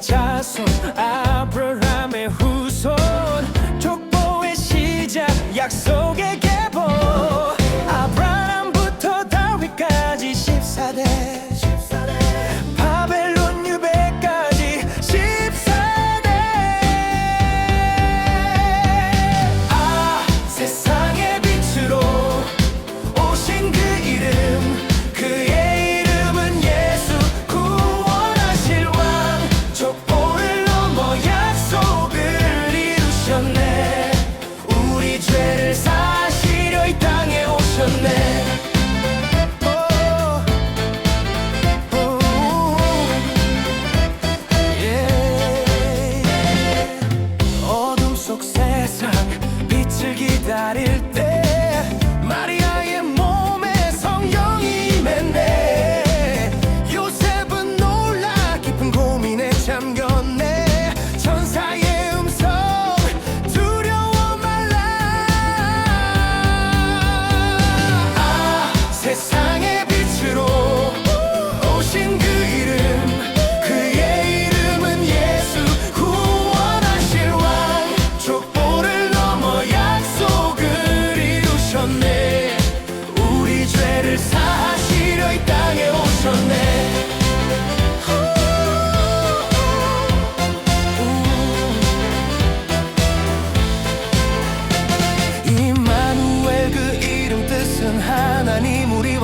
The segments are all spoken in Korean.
자손 아브라함의 후손 족보의 시작 약속의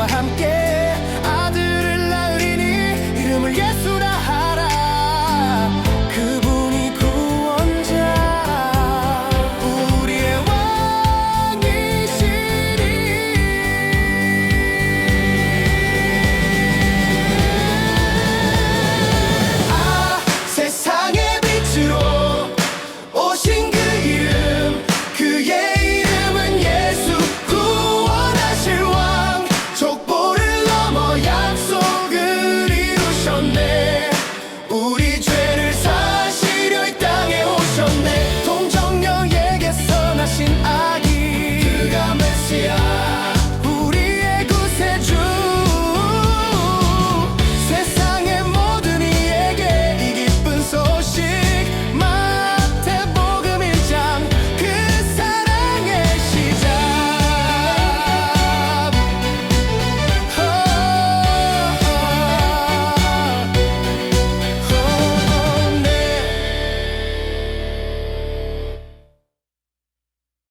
함께 아들을 날리니 이름을 예수